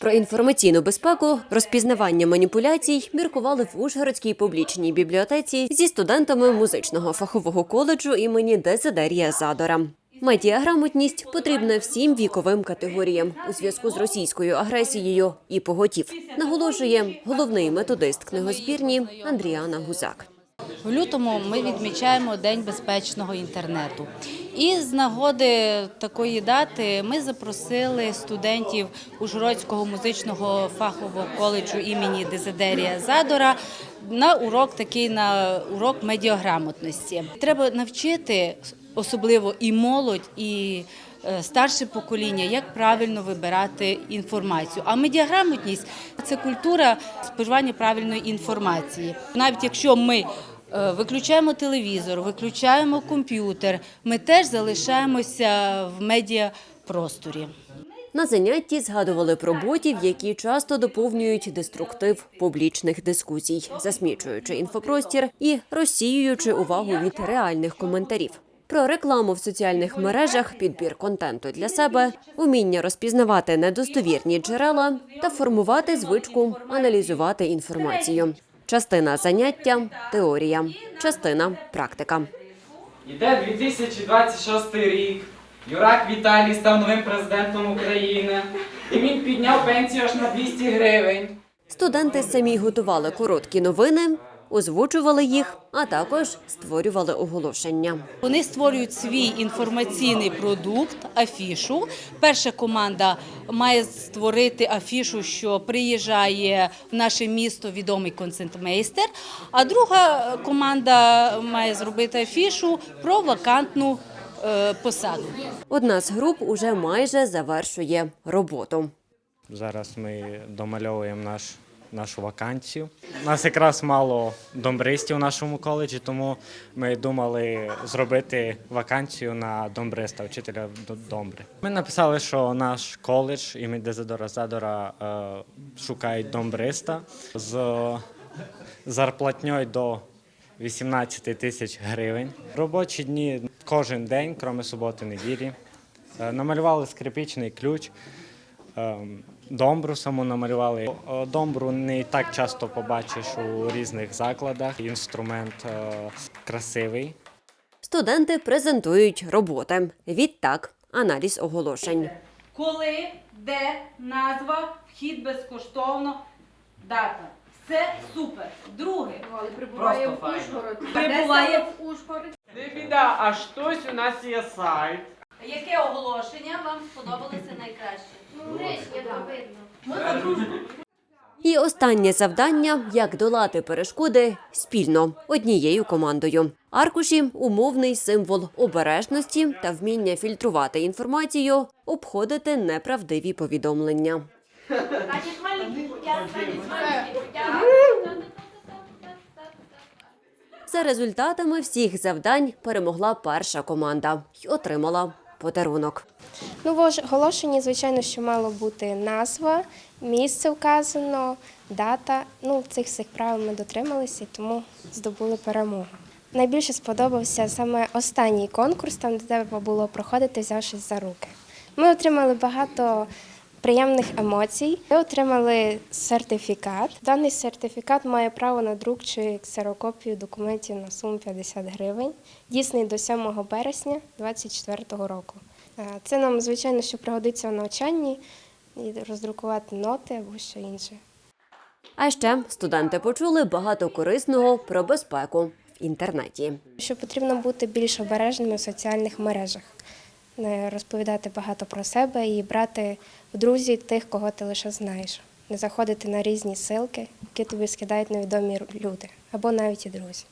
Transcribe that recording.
Про інформаційну безпеку, розпізнавання маніпуляцій міркували в Ужгородській публічній бібліотеці зі студентами музичного фахового коледжу імені Дезидерія Задора. Медіаграмотність потрібна всім віковим категоріям у зв'язку з російською агресією і поготів, наголошує головний методист книгозбірні Андріана Гузак. В лютому ми відмічаємо День безпечного інтернету. І з нагоди такої дати ми запросили студентів Ужгородського музичного фахового коледжу імені Дезидерія Задора на урок такий на урок медіаграмотності. Треба навчити особливо і молодь, і е, старше покоління, як правильно вибирати інформацію. А медіаграмотність це культура споживання правильної інформації. Навіть якщо ми виключаємо телевізор, виключаємо комп'ютер, ми теж залишаємося в медіапросторі. На занятті згадували про ботів, які часто доповнюють деструктив публічних дискусій, засмічуючи інфопростір і розсіюючи увагу від реальних коментарів. Про рекламу в соціальних мережах, підбір контенту для себе, уміння розпізнавати недостовірні джерела та формувати звичку аналізувати інформацію. Частина заняття теорія, частина практика. Іде 2026 рік. Юрак Віталій став новим президентом України. І він підняв пенсію аж на 200 гривень. Студенти самі готували короткі новини, озвучували їх, а також створювали оголошення. Вони створюють свій інформаційний продукт, афішу. Перша команда має створити афішу, що приїжджає в наше місто відомий концертмейстер. А друга команда має зробити афішу про вакантну е, посаду. Одна з груп уже майже завершує роботу. Зараз ми домальовуємо наш, нашу вакансію. У нас якраз мало домбристів у нашому коледжі, тому ми думали зробити вакансію на домбриста, вчителя до- домбри. Ми написали, що наш коледж імені Дезидора Задора е, шукають домбриста з зарплатньою до 18 тисяч гривень. Робочі дні кожен день, крім суботи, неділі. Е, Намалювали скрипічний ключ. Ем, Домбру саму намалювали. Домбру не так часто побачиш у різних закладах. Інструмент е, красивий. Студенти презентують роботи. Відтак, аналіз оголошень. Коли, де, назва, вхід безкоштовно, дата. Все супер. Друге. Але прибуває в. Ужгород. Прибуває в Ужгород. Не біда, а щось у нас є сайт. Яке оголошення вам сподобалося найкраще? І останнє завдання як долати перешкоди спільно однією командою. Аркуші умовний символ обережності та вміння фільтрувати інформацію, обходити неправдиві повідомлення. За результатами всіх завдань перемогла перша команда й отримала подарунок. Ну, в оголошенні, звичайно, що мало бути назва, місце вказано, дата. Ну, цих всіх правил ми дотрималися тому здобули перемогу. Найбільше сподобався саме останній конкурс, там де треба було проходити, взявшись за руки. Ми отримали багато приємних емоцій. Ми отримали сертифікат. Даний сертифікат має право на друк чи ксерокопію документів на суму 50 гривень, дійсний до 7 березня 2024 року. Е, Це нам, звичайно, що пригодиться в навчанні і роздрукувати ноти або що інше. А ще студенти почули багато корисного про безпеку в інтернеті. Що потрібно бути більш обережними в соціальних мережах, розповідати багато про себе і брати в друзі тих, кого ти лише знаєш, не заходити на різні силки, які тобі скидають невідомі люди або навіть і друзі.